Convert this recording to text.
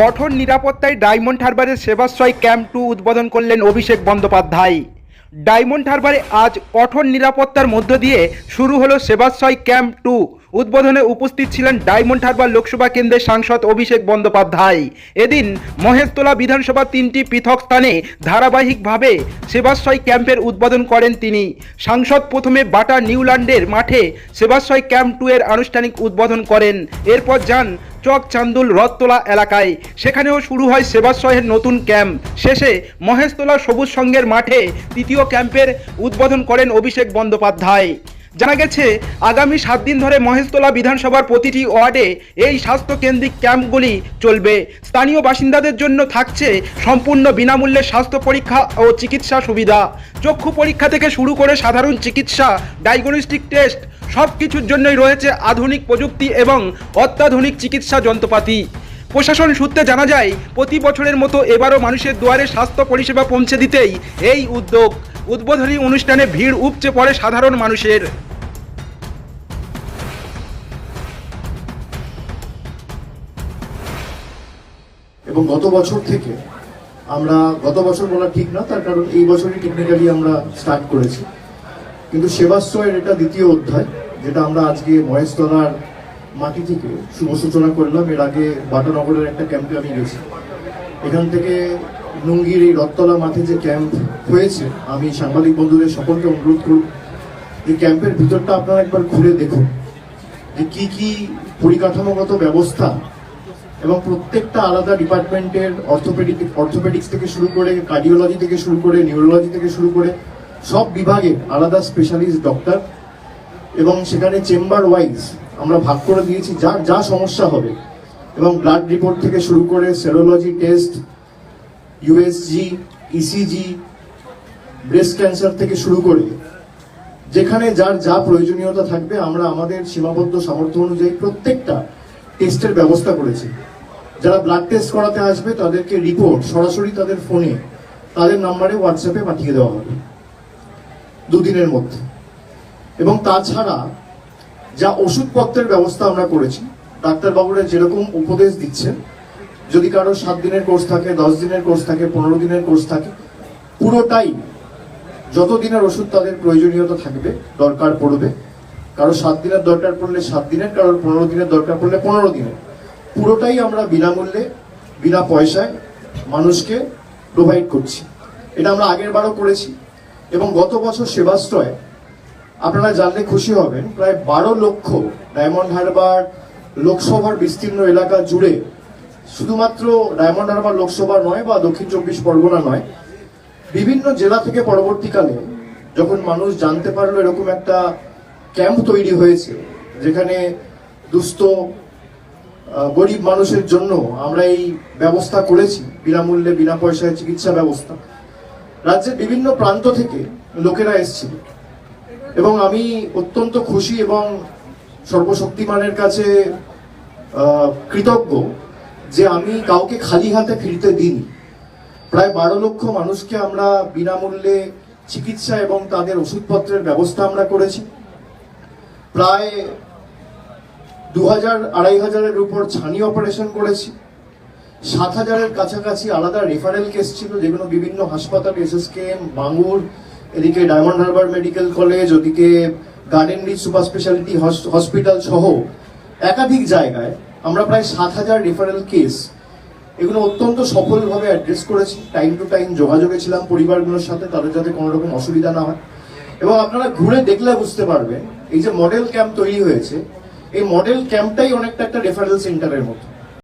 কঠোর নিরাপত্তায় ডায়মন্ড হারবারের সেবাশ্রয় ক্যাম্প টু উদ্বোধন করলেন অভিষেক বন্দ্যোপাধ্যায়। ডায়মন্ড হারবারে আজ কঠোর নিরাপত্তার মধ্য দিয়ে শুরু হলো সেবাশ্রয় ক্যাম্প টু। উদ্বোধনে উপস্থিত ছিলেন ডায়মন্ড হারবার লোকসভা কেন্দ্রের সাংসদ অভিষেক বন্দ্যোপাধ্যায়। এদিন মহেশতলা বিধানসভা তিনটি পৃথক স্থানে ধারাবাহিকভাবে সেবাশ্রয় ক্যাম্পের উদ্বোধন করেন তিনি। সাংসদ প্রথমে বাটা নিউল্যান্ডের মাঠে সেবাশ্রয় ক্যাম্প টু এর আনুষ্ঠানিক উদ্বোধন করেন। এরপর যান চক চান্দুল রথতলা এলাকায়। সেখানেও শুরু হয় সেবাশ্রয়ের নতুন ক্যাম্প। শেষে মহেশতলা সবুজ সংঘের মাঠে তৃতীয় ক্যাম্পের উদ্বোধন করেন অভিষেক বন্দ্যোপাধ্যায়। জানা গেছে, আগামী সাত দিন ধরে মহেশতলা বিধানসভার প্রতিটি ওয়ার্ডে এই স্বাস্থ্য কেন্দ্রিক ক্যাম্পগুলি চলবে। স্থানীয় বাসিন্দাদের জন্য থাকছে সম্পূর্ণ বিনামূল্যে স্বাস্থ্য পরীক্ষা ও চিকিৎসা সুবিধা। চক্ষু পরীক্ষা থেকে শুরু করে সাধারণ চিকিৎসা, ডায়াগনস্টিক টেস্ট সব কিছুর জন্যই রয়েছে আধুনিক প্রযুক্তি এবং অত্যাধুনিক চিকিৎসা যন্ত্রপাতি। প্রশাসন সূত্রে জানা যায়, প্রতি বছরের মতো এবারও মানুষের দুয়ারে স্বাস্থ্য পরিষেবা পৌঁছে দিতেই এই উদ্যোগ। উদ্বোধনী অনুষ্ঠানে ভিড় উপচে পড়ে সাধারণ মানুষের। এবং গত বছর থেকে আমরা, গত বছর বলা ঠিক না, তার কারণ এই বছরই টেকনিক্যালি আমরা স্টার্ট করেছি। কিন্তু সেবাশ্রয়ের এটা দ্বিতীয় অধ্যায়, যেটা আমরা আজকে মহেশতলার মাটি থেকে শুভ সূচনা করলাম। এর আগে বাটানগরের একটা ক্যাম্পে আমি গেছি। এখান থেকে নুঙ্গির এই রথতলা মাঠে যে ক্যাম্প হয়েছে, আমি সাংবাদিক বন্ধুদের সকলকে অনুরোধ করব, যে ক্যাম্পের ভিতরটা আপনারা একবার ঘুরে দেখুন, যে কি কি পরিকাঠামোগত ব্যবস্থা এবং প্রত্যেকটা আলাদা ডিপার্টমেন্টের অর্থোপেডিক, অর্থোপেডিক্স থেকে শুরু করে কার্ডিওলজি থেকে শুরু করে নিউরোলজি থেকে শুরু করে সব বিভাগে আলাদা স্পেশালিস্ট ডক্টর এবং সেখানে চেম্বার ওয়াইজ আমরা ভাগ করে দিয়েছি, যা যা সমস্যা হবে। এবং ব্লাড রিপোর্ট থেকে শুরু করে serology test USG ECG breast cancer থেকে শুরু করে যেখানে যার যা প্রয়োজনীয়তা থাকবে, আমরা আমাদের সীমাবদ্ধ সামর্থ্য অনুযায়ী প্রত্যেকটা টেস্টের ব্যবস্থা করেছি। যারা ব্লাড টেস্ট করাতে আসবে, তাদেরকে রিপোর্ট সরাসরি তাদের ফোনে তাদের নাম্বারে হোয়াটসঅ্যাপে পাঠিয়ে দেওয়া হবে দুদিনের মধ্যে। এবং তাছাড়া যা ওষুধপত্রের ব্যবস্থা আমরা করেছি, ডাক্তারবাবুরা যেরকম উপদেশ দিচ্ছেন, যদি কারও সাত দিনের কোর্স থাকে, দশ দিনের কোর্স থাকে, পনেরো দিনের কোর্স থাকে, পুরোটাই যত দিনের ওষুধ তাদের প্রয়োজনীয়তা থাকবে, দরকার পড়বে, কারও সাত দিনের দরকার পড়লে সাত দিনের কারোর পনেরো দিনের দরকার পড়লে পনেরো দিনের। পুরোটাই আমরা বিনামূল্যে, বিনা পয়সায় মানুষকে প্রোভাইড করছি। এটা আমরা আগের বারও করেছি। এবং গত বছর সেবাশ্রয়, আপনারা জানলে খুশি হবেন, প্রায় বারো লক্ষ ডায়মন্ড হারবার লোকসভার বিস্তীর্ণ এলাকা জুড়ে শুধুমাত্র ডায়মন্ড হারবার লোকসভা নয় বা দক্ষিণ চব্বিশ পরগনা নয় বিভিন্ন জেলা থেকে পরবর্তীকালে যখন মানুষ জানতে পারল এরকম একটা ক্যাম্প তৈরি হয়েছে, যেখানে দুস্থ গরিব মানুষের জন্য আমরা এই ব্যবস্থা করেছি, বিনামূল্যে, বিনা পয়সায় চিকিৎসা ব্যবস্থা, রাজ্যের বিভিন্ন প্রান্ত থেকে লোকেরা এসেছিল। এবং আমি অত্যন্ত খুশি এবং সর্বশক্তিমানের কাছে কৃতজ্ঞ যে আমি কাউকে খালি হাতে ফিরতে দিইনি। প্রায় বারো লক্ষ মানুষকে আমরা বিনামূল্যে চিকিৎসা এবং তাদের ওষুধপত্রের ব্যবস্থা আমরা করেছি। প্রায় দু হাজার আড়াই হাজারের উপর ছানি অপারেশন করেছি। সাত হাজারের কাছাকাছি আলাদা রেফারেল কেস ছিল, যেগুলো বিভিন্ন হাসপাতাল এস এস এসএসকেএম বাঙুর এদিকে ডায়মন্ড হারবার মেডিকেল কলেজ, ওদিকে Garden Reach super speciality hospital সহ একাধিক জায়গায় আমরা প্রায় সাত হাজার রেফারেল কেস এগুলো অত্যন্ত সফলভাবে অ্যাড্রেস করেছি। টাইম টু টাইম যোগাযোগে ছিলাম পরিবারগুলোর সাথে, তাদের যাতে কোনো রকম অসুবিধা না হয়। এবং আপনারা ঘুরে দেখলে বুঝতে পারবেন, এই যে মডেল ক্যাম্প তৈরি হয়েছে, এই মডেল ক্যাম্পটাই অনেকটা একটা রেফারেল সেন্টারের মতো।